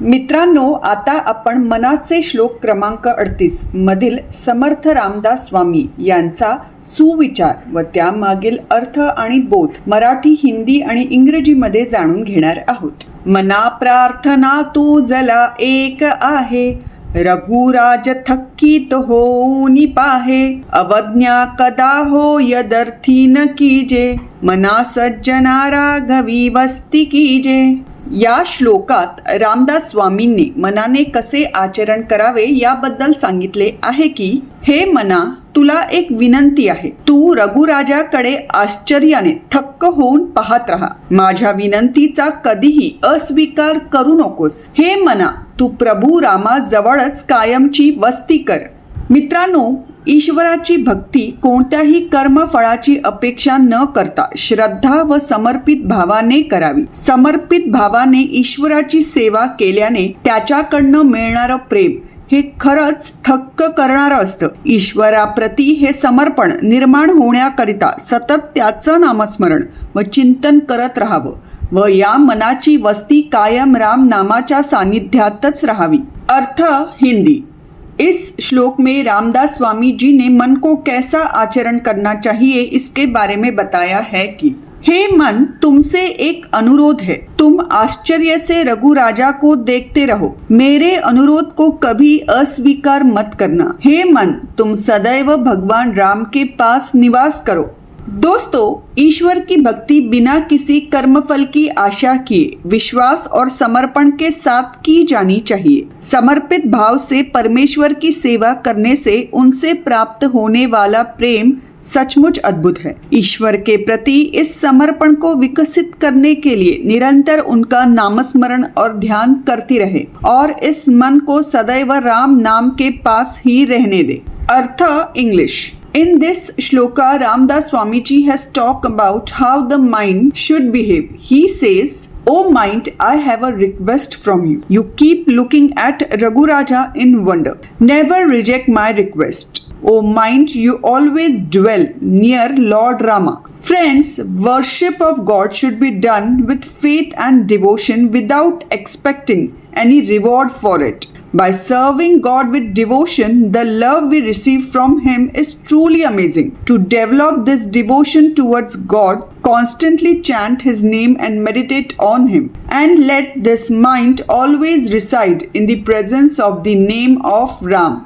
मित्रांनो आता आपण मनाचे श्लोक क्रमांक अडतीस मधील समर्थ रामदास स्वामी यांचा सुविचार व त्यामागील अर्थ आणि बोध मराठी हिंदी आणि इंग्रजीमध्ये जाणून घेणार आहोत. मना प्रार्थना तू जला एक आहे रघुराज थक्कीत हो पाहे अवज्ञा कदा हो यदर्थी न कीजे मना सज्जना राघवी वस्ती कीजे। या श्लोकात रामदास स्वामींनी मनाने कसे आचरण करावे याबद्दल सांगितले आहे की हे मना तुला एक विनंती आहे. तू रघुराजाकडे आश्चर्याने थक्क होऊन पाहत राहा. माझ्या विनंतीचा कधीही अस्वीकार करू नकोस. हे मना तू प्रभू रामा जवळच कायमची वस्ती कर. मित्रांनो ईश्वराची भक्ती कोणत्याही कर्मफळाची अपेक्षा न करता श्रद्धा व समर्पित भावाने करावी. समर्पित भावाने ईश्वराची सेवा केल्याने त्याच्याकडनं मिळणारं प्रेम हे खरंच थक्क करणारं असतं. ईश्वराप्रती हे समर्पण निर्माण होण्याकरिता सतत त्याचं नामस्मरण व चिंतन करत राहावं व या मनाची वस्ती कायम राम नामाच्या सानिध्यातच राहावी. अर्थ हिंदी. इस श्लोक में रामदास स्वामी जी ने मन को कैसा आचरण करना चाहिए इसके बारे में बताया है कि, हे मन, तुमसे एक अनुरोध है। तुम आश्चर्य से रघु राजा को देखते रहो। मेरे अनुरोध को कभी अस्वीकार मत करना। हे मन, तुम सदैव भगवान राम के पास निवास करो। दोस्तों, ईश्वर की भक्ति बिना किसी कर्मफल की आशा किए विश्वास और समर्पण के साथ की जानी चाहिए। समर्पित भाव से परमेश्वर की सेवा करने से उनसे प्राप्त होने वाला प्रेम सचमुच अद्भुत है। ईश्वर के प्रति इस समर्पण को विकसित करने के लिए निरंतर उनका नामस्मरण और ध्यान करती रहे और इस मन को सदैव राम नाम के पास ही रहने दे। अर्थ English. In this shloka, Ramdas Swamiji has talked about how the mind should behave. He says, O mind, I have a request from you. You keep looking at Raghuraja in wonder. Never reject my request. O mind, you always dwell near Lord Rama. Friends, worship of God should be done with faith and devotion without expecting any reward for it. By serving God with devotion, the love we receive from Him is truly amazing. To develop this devotion towards God, constantly chant His name and meditate on Him. And let this mind always reside in the presence of the name of Ram.